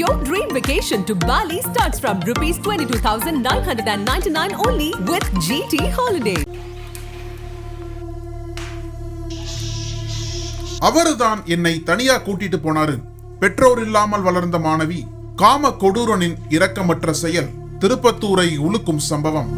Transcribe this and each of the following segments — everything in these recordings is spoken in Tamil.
Your dream vacation to Bali starts from rupees 22,999 only with GT Holiday. அவருதான் என்னை தனியா கூட்டிட்டு போனாரு. பெற்றோர் இல்லாமல் வளர்ந்த மாணவி காம கொடூரனின் இரக்கமற்ற செயல் திருப்பத்தூரை உலுக்கும் சம்பவம்.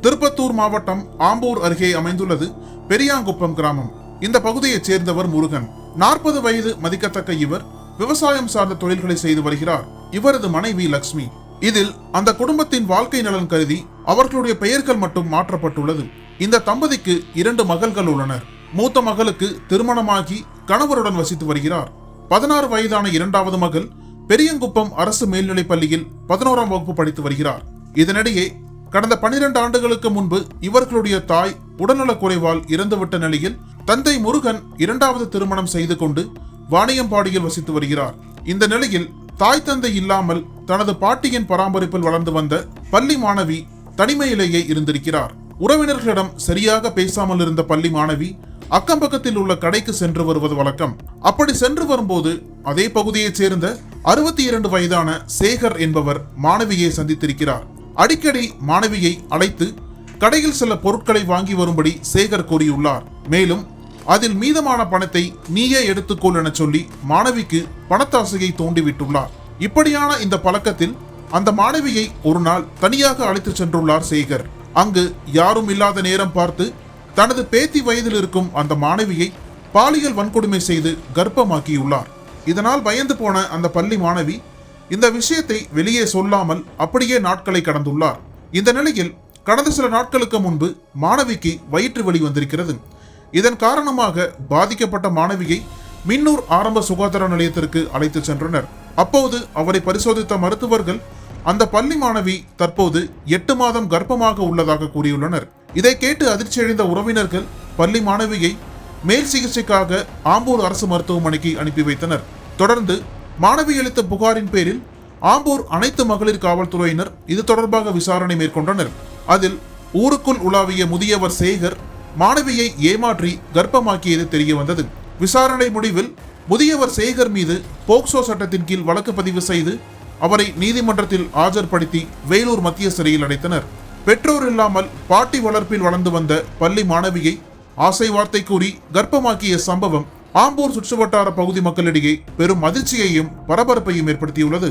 திருப்பத்தூர் மாவட்டம் ஆம்பூர் அருகே அமைந்துள்ளது பெரியாங்குப்பம் கிராமம். இந்த பகுதியைச் சேர்ந்தவர் முருகன். நாற்பது வயது மதிக்கத்தக்க இவர் விவசாயம் சார்ந்த தொழில்களை செய்து வருகிறார். இவரது மனைவி லக்ஷ்மி. இதில் அந்த குடும்பத்தின் வாழ்க்கை நலன் கருதி அவர்களுடைய பெயர்கள் மட்டும் மாற்றப்பட்டுள்ளது. இந்த தம்பதிக்கு இரண்டு மகள்கள் உள்ளனர். மூத்த மகளுக்கு திருமணமாகி கணவருடன் வசித்து வருகிறார். பதினாறு வயதான இரண்டாவது மகள் பெரியங்குப்பம் அரசு மேல்நிலைப் பள்ளியில் பதினோராம் வகுப்பு படித்து வருகிறார். இதனிடையே கடந்த பனிரெண்டு ஆண்டுகளுக்கு முன்பு இவர்களுடைய தாய் உடல்நலக்குறைவால் இறந்துவிட்ட நிலையில் தந்தை முருகன் இரண்டாவது திருமணம் செய்து கொண்டு வாணியம்பாடியில் வசித்து வருகிறார். இந்த நிலையில் தாய் தந்தை இல்லாமல் தனது பாட்டியின் பராமரிப்பில் வளர்ந்து வந்த பள்ளி மாணவி தனிமையிலேயே இருந்திருக்கிறார். உறவினர்களிடம் சரியாக பேசாமல் இருந்த பள்ளி மாணவி அக்கம் பக்கத்தில் உள்ள கடைக்கு சென்று வருவது வழக்கம். அப்படி சென்று வரும்போது அதே பகுதியைச் சேர்ந்த அறுபத்தி இரண்டு வயதான சேகர் என்பவர் மாணவியை சந்தித்திருக்கிறார். அடிக்கடி மாணவியை அழைத்து கடையில் சில பொருட்களை வாங்கி வரும்படி சேகர் கூறியுள்ளார். மேலும் அதில் மீதமான பணத்தை நீயே எடுத்துக்கொள் என சொல்லி மாணவிக்கு பணத்தாசையை தூண்டிவிட்டுள்ளார். இப்படியான இந்த பழக்கத்தில் அந்த மாணவியை ஒரு நாள் தனியாக அழைத்து சென்றுள்ளார் சேகர். அங்கு யாரும் இல்லாத நேரம் பார்த்து தனது பேத்தி வயதில் இருக்கும் அந்த மாணவியை பாலியல் வன்கொடுமை செய்து கர்ப்பமாக்கியுள்ளார். இதனால் பயந்து போன அந்த பள்ளி மாணவி இந்த விஷயத்தை வெளியே சொல்லாமல் அப்படியே நாட்களை கடந்துள்ளார். இந்த நிலையில் கடந்த சில நாட்களுக்கு முன்பு மாணவிக்கு வயிற்று வலி வந்திருக்கிறது. இதன் காரணமாக பாதிக்கப்பட்ட மாணவியை மின்னூர் ஆரம்ப சுகாதார நிலையத்திற்கு அழைத்து சென்றனர். அப்போது அவரை பரிசோதித்த மருத்துவர்கள் அந்த பள்ளி மாணவி தற்போது எட்டு மாதம் கர்ப்பமாக உள்ளதாக கூறியுள்ளனர். இதை கேட்டு அதிர்ச்சியடைந்த உறவினர்கள் பள்ளி மாணவியை மேல் சிகிச்சைக்காக ஆம்பூர் அரசு மருத்துவமனைக்கு அனுப்பி வைத்தனர். தொடர்ந்து மாணவி அளித்த புகாரின் பேரில் ஆம்பூர் அனைத்து மகளிர் காவல்துறையினர் இது தொடர்பாக விசாரணை மேற்கொண்டனர். அதில் ஊருக்குள் உலாவிய முதியவர் சேகர் மாணவியை ஏமாற்றி கர்ப்பமாக்கியது தெரிய வந்தது விசாரணை முடிவில் முதியவர் சேகர் மீது போக்சோ சட்டத்தின் கீழ் வழக்கு பதிவு செய்து அவரை நீதிமன்றத்தில் ஆஜர்படுத்தி வேலூர் மத்திய சிறையில் அடைத்தனர். பெற்றோர் இல்லாமல் பாட்டி வளர்ப்பில் வளர்ந்து வந்த பள்ளி மாணவியை ஆசை வார்த்தை கூறி கர்ப்பமாக்கிய சம்பவம் ஆம்பூர் சுற்றுவட்டார பகுதி மக்களிடையே பெரும் அதிர்ச்சியையும் பரபரப்பையும் ஏற்படுத்தியுள்ளது.